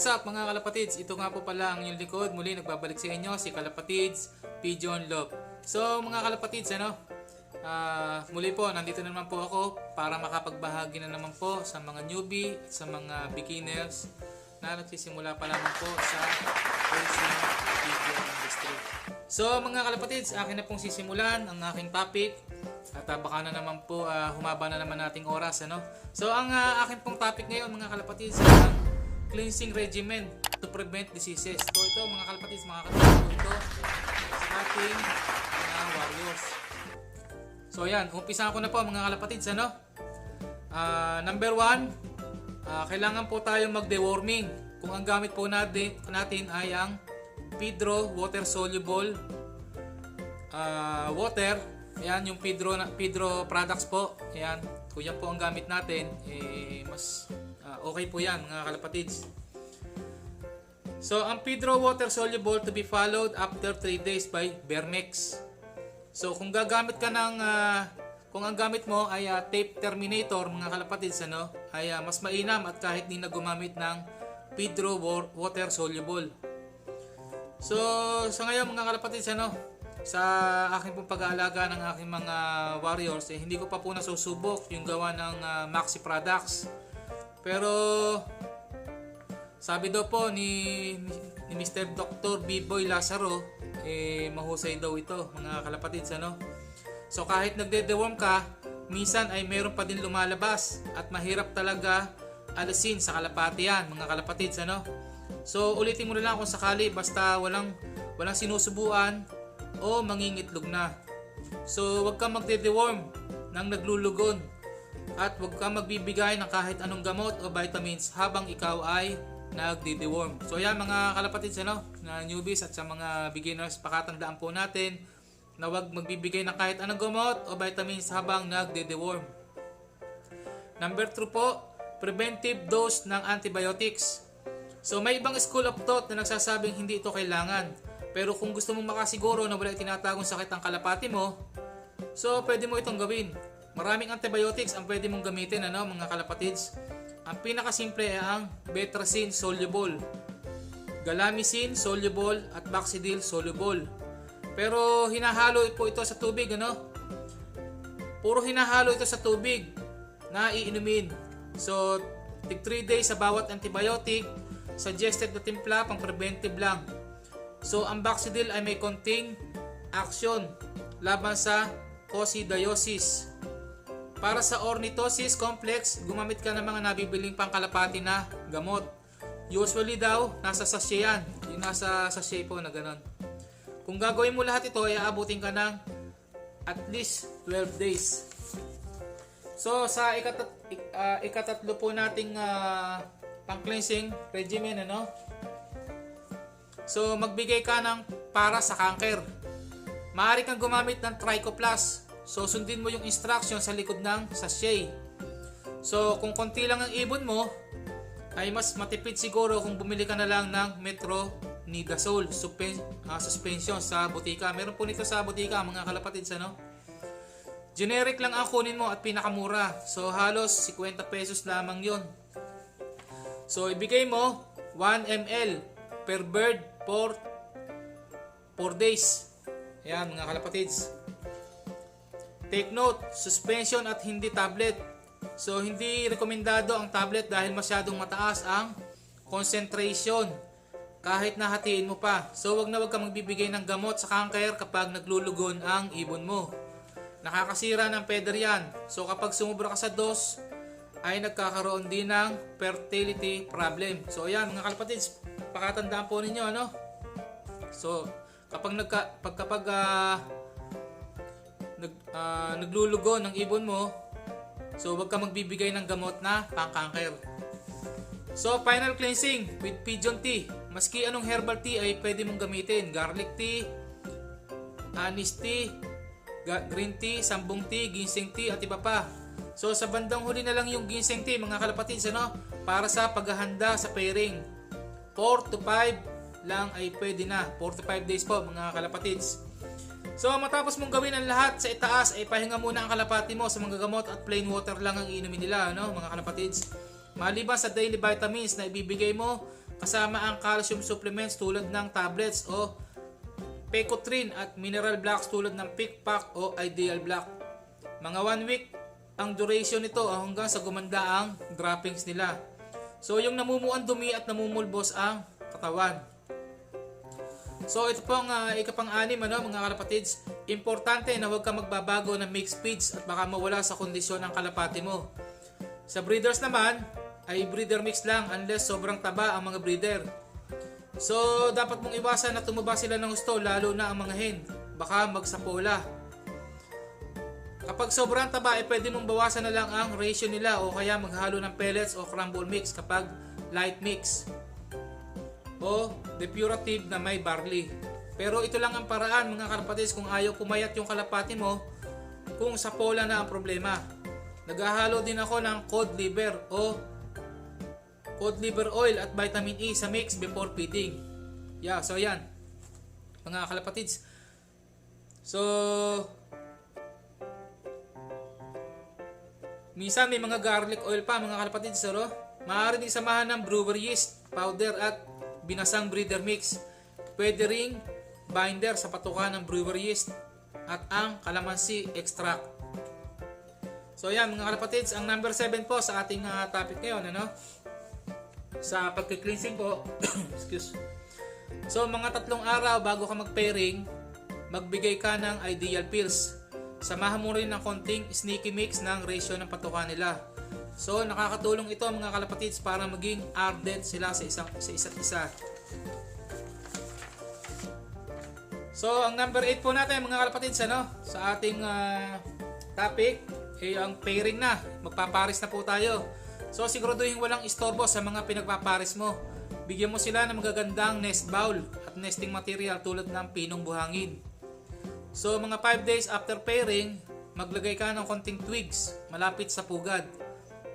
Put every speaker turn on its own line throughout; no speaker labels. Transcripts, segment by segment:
What's up mga kalapatids? Ito nga po pala ang inyong likod. Muli nagbabalik sa inyo si Kalapatids Pigeon Love. So mga kalapatids, ano? ah, muli po, nandito na naman po ako para makapagbahagi na naman po sa mga newbie, sa mga beginners na nagsisimula pa lamang po sa pigeon industry. So mga kalapatids, akin na pong sisimulan ang aking topic at ah, baka na naman po ah, humaba na naman nating oras ano. So ang ah, akin pong topic ngayon mga kalapatids ang cleansing regimen to prevent diseases. So ito mga kalapatids makakatulong po ito sa ating mga warriors. So yan, umpisa ko na po mga kalapatids ano. Ah, number one, ah, kailangan po tayo mag-deworming. Kung ang gamit po natin, natin ay ang Pedro water soluble ah, water. Ayan, yung Pedro, Pedro products po. Ayan, kung yan po ang gamit natin, eh, mas okay po yan mga kalapatids. So, ang Pedro water soluble to be followed after 3 days by Bermex. So, kung gagamit ka ng ah, kung ang gamit mo ay ah, tape terminator mga kalapatids ano, ay ah, mas mainam at kahit di na gumamit ng Pedro wa- water soluble. So, sa ngayon mga kalapatids, ano, sa aking pong pag-aalaga ng aking mga warriors, eh, hindi ko pa po nasusubok yung gawa ng ah, Maxi Products. Pero, sabi daw po ni, ni Mr. Dr. B-Boy Lazaro, eh, mahusay daw ito, mga kalapatids, ano. So, kahit nagde-deworm ka, minsan ay meron pa din lumalabas at mahirap talaga alisin sa kalapati yan, mga kalapatids, ano. So ulitin mo na lang kung sakali basta walang walang sinusubuan o mangingitlog na. So wag kang magde-deworm ng naglulugon at wag kang magbibigay ng kahit anong gamot o vitamins habang ikaw ay nagde-deworm. So yan mga kalapatids ano, na newbies at sa mga beginners pakatandaan po natin na wag magbibigay ng kahit anong gamot o vitamins habang nagde-deworm. Number 2 po, preventive dose ng antibiotics. So may ibang school of thought na nagsasabing hindi ito kailangan. Pero kung gusto mong makasiguro na wala tinatagong sakit ang kalapati mo, so pwede mo itong gawin. Maraming antibiotics ang pwede mong gamitin ano mga kalapatids. Ang pinakasimple ay ang Betracin soluble, Galamicin soluble at Baxidil soluble. Pero hinahalo po ito sa tubig ano. Puro hinahalo ito sa tubig na iinumin. So, tig 3 days sa bawat antibiotic, suggested na timpla pang preventive lang. So, ang Baxidil ay may contain action laban sa coccidiosis. Para sa ornithosis complex, gumamit ka ng mga nabibiling pangkalapati na gamot. Usually daw, nasa sachet yan. Yung nasa sachet po na ganon. Kung gagawin mo lahat ito, ay aabutin ka ng at least 12 days. So sa ikatat ik- ah, ikatatlo po nating ah, pang-cleansing regimen ano. So magbigay ka ng para sa cancer. Maaari kang gumamit ng Trichoplast. So sundin mo yung instruction sa likod ng sachet. So kung konti lang ang ibon mo, ay mas matipid siguro kung bumili ka na lang ng Metronidazole suspen, ah, suspension sa butika. Meron po nito sa butika mga kalapatids ano. Generic lang ang kunin mo at pinakamura. So halos 50 pesos lamang yon. So ibigay mo 1 ml per bird for 4 days. Ayan mga kalapatids. Take note, suspension at hindi tablet. So hindi rekomendado ang tablet dahil masyadong mataas ang concentration kahit nahatiin mo pa. So wag na wag ka magbibigay ng gamot sa cancer kapag naglulugon ang ibon mo. Nakakasira ng feather yan. So kapag sumubra ka sa dos, ay nagkakaroon din ng fertility problem. So ayan mga kalapatids, pakatandaan po ninyo ano. So kapag nagka pag ah, nag, ah, naglulugo ng ibon mo, so wag ka magbibigay ng gamot na pang-cancer. So final cleansing with pigeon tea. Maski anong herbal tea ay pwede mong gamitin. Garlic tea, anise tea, green tea, sambong tea, ginseng tea at iba pa. So sa bandang huli na lang yung ginseng tea mga kalapatids ano para sa paghahanda sa pairing. 4 to 5 lang ay pwede na. 4 to 5 days po mga kalapatids. So matapos mong gawin ang lahat sa itaas ay pahinga muna ang kalapati mo sa mga gamot at plain water lang ang iinumin nila no mga kalapatids. Maliban sa daily vitamins na ibibigay mo, kasama ang calcium supplements tulad ng tablets o Pecotrin at mineral blocks tulad ng Pickpack o Ideal Block. Mga 1 week ang duration nito hanggang sa gumanda ang droppings nila. So yung namumuan dumi at namumulbos ang katawan. So ito po ang uh, ikapang-anim ano, mga kalapatids. Importante na huwag ka magbabago ng mixed feeds at baka mawala sa kondisyon ng kalapati mo. Sa breeders naman, ay breeder mix lang unless sobrang taba ang mga breeder. So, dapat mong iwasan na tumaba sila ng gusto lalo na ang mga hen. Baka magsapola. Kapag sobrang taba, eh, pwede mong bawasan na lang ang ratio nila o kaya maghalo ng pellets o crumble mix kapag light mix. O depurative na may barley. Pero ito lang ang paraan mga kalapatis kung ayaw pumayat yung kalapati mo kung sapola na ang problema. Naghahalo din ako ng cod liver o cod liver oil at vitamin E sa mix before feeding. Yeah, so yan. Mga kalapatids. So, minsan may mga garlic oil pa mga kalapatids. So, maaari din samahan ng brewer yeast powder at binasang breeder mix. Pwede ring binder sa patukan ng brewer yeast at ang calamansi extract. So yan mga kalapatids, ang number 7 po sa ating uh, topic ngayon, ano? sa pagka-cleansing po. excuse. So mga tatlong araw bago ka mag-pairing, magbigay ka ng ideal pills. Samahan mo rin ng konting sneaky mix ng ratio ng patukan nila. So nakakatulong ito mga kalapatids para maging ardent sila sa isang sa isa't isa. So ang number 8 po natin mga kalapatids ano sa ating uh, topic ay ang pairing na. Magpaparis na po tayo. So siguraduhin walang istorbo sa mga pinagpapares mo. Bigyan mo sila ng magagandang nest bowl at nesting material tulad ng pinong buhangin. So mga 5 days after pairing, maglagay ka ng konting twigs malapit sa pugad.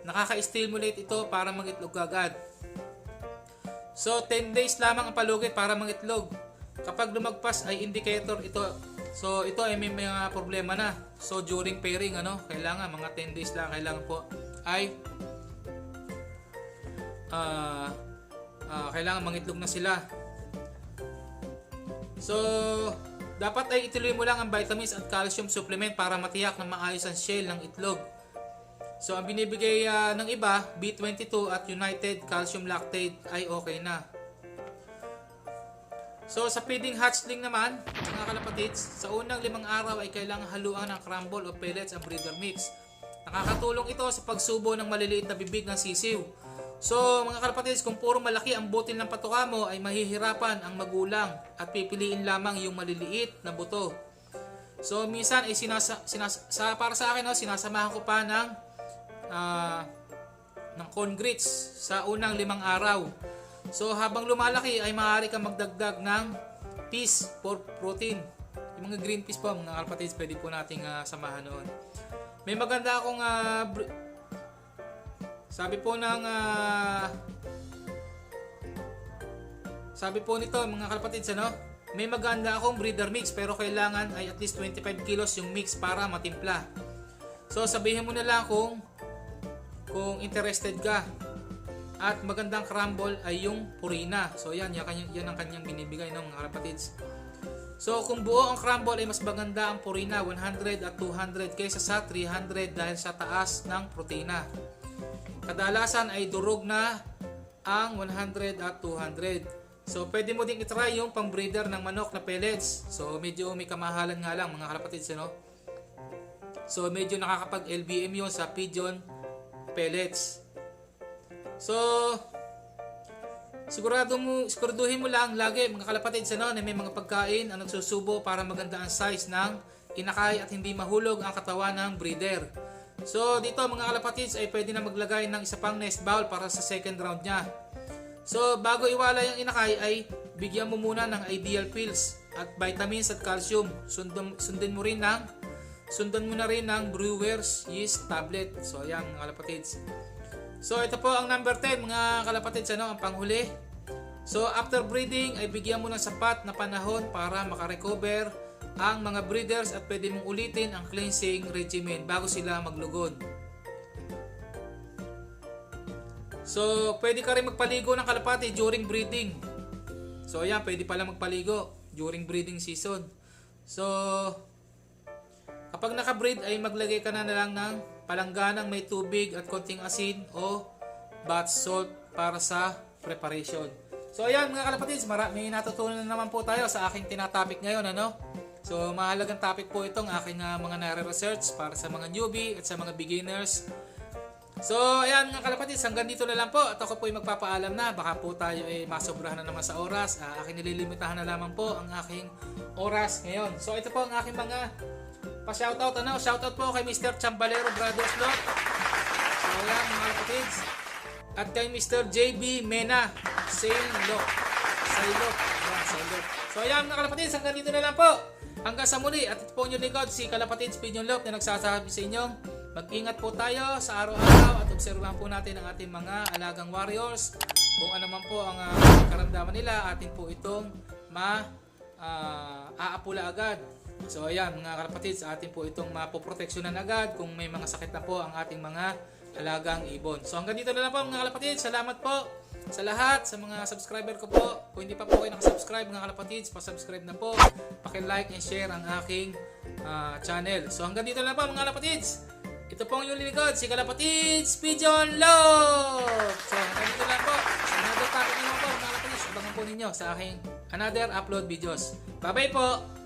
Nakaka-stimulate ito para mangitlog agad. So 10 days lamang ang palugit para mangitlog. Kapag lumagpas ay indicator ito. So ito ay may mga problema na. So during pairing ano, kailangan mga 10 days lang kailangan po ay uh, uh, kailangan mangitlog na sila. So, dapat ay ituloy mo lang ang vitamins at calcium supplement para matiyak na maayos ang shell ng itlog. So, ang binibigay uh, ng iba, B22 at United Calcium Lactate ay okay na. So, sa feeding hatchling naman, mga kalapatids, sa unang limang araw ay kailangan haluan ng crumble o pellets ang breeder mix. Nakakatulong ito sa pagsubo ng maliliit na bibig ng sisiw So mga kalapatids, kung puro malaki ang butil ng patuka mo ay mahihirapan ang magulang at pipiliin lamang yung maliliit na buto. So minsan ay sinasa, sinas, sa, para sa akin no, sinasamahan ko pa ng uh, ng corn grits sa unang limang araw. So habang lumalaki ay maaari kang magdagdag ng peas for protein. Yung mga green peas po mga kalapatids pwede po nating uh, samahan noon. May maganda akong uh, sabi po ng uh, Sabi po nito mga kalapatids ano, may maganda akong breeder mix pero kailangan ay at least 25 kilos yung mix para matimpla. So sabihin mo na lang kung kung interested ka. At magandang crumble ay yung purina. So yan, yan, yan ang kanyang binibigay ng mga kalapatids. So kung buo ang crumble ay mas maganda ang purina 100 at 200 kaysa sa 300 dahil sa taas ng protina. Kadalasan ay durog na ang 100 at 200. So pwede mo din i-try yung pang-breeder ng manok na pellets. So medyo may kamahalan nga lang mga kalapatids no. So medyo nakakapag LBM yun sa pigeon pellets. So sigurado mo siguraduhin mo lang lagi mga kalapatids ano na may mga pagkain ang nagsusubo para maganda ang size ng inakay at hindi mahulog ang katawan ng breeder. So dito mga kalapatids ay pwede na maglagay ng isa pang nest bowl para sa second round niya. So bago iwala yung inakay ay bigyan mo muna ng ideal pills at vitamins at calcium. Sundin, sundin mo rin ng sundan mo na rin ng brewer's yeast tablet. So ayan mga kalapatids. So ito po ang number 10 mga kalapatids ano ang panghuli. So after breeding ay bigyan mo ng sapat na panahon para makarecover ang mga breeders at pwede mong ulitin ang cleansing regimen bago sila maglugod. So, pwede ka rin magpaligo ng kalapati during breeding. So, ayan, pwede pala magpaligo during breeding season. So, kapag naka-breed ay maglagay ka na, na lang ng palangganang may tubig at konting asin o bath salt para sa preparation. So, ayan mga kalapatids, mara- may natutunan na naman po tayo sa aking tinatopic ngayon, ano? So, mahalagang topic po itong aking ah, mga nare-research para sa mga newbie at sa mga beginners So, ayan mga kalapatids, hanggang dito na lang po. At ako po ay magpapaalam na. Baka po tayo ay masobrahan na naman sa oras. Uh, aking nililimitahan na lamang po ang aking oras ngayon. So, ito po ang aking mga pa-shoutout. Ano? Shoutout po kay Mr. Chambalero Brothers Lot. So, ayan mga kalapatids. At kay Mr. JB Mena Sail Lock. Sail Lock. Ayan, Sail Lock. So, ayan mga kalapatids, hanggang dito na lang po. Hanggang sa muli, at ito po yung likod, si Kalapatids Pinion Lock na nagsasabi sa inyong Mag-ingat po tayo sa araw-araw at obserbahan po natin ang ating mga alagang warriors. Kung ano man po ang uh, karamdaman nila, atin po itong ma ah, aapula agad. So ayan mga kalapatids, atin po itong mapoproteksyonan agad kung may mga sakit na po ang ating mga alagang ibon. So hanggang dito na lang po mga kalapatids. Salamat po sa lahat, sa mga subscriber ko po. Kung hindi pa po kayo nakasubscribe mga kalapatids, pa-subscribe na po. Paki-like and share ang aking ah, channel. So hanggang dito na lang po mga kalapatids. Ito pong yung likod, si Kalapatids Pigeon Love! So, hanggang dito lang po. Another topic naman po, mga Kalapatids, abangan po ninyo sa aking another upload videos. Bye-bye po!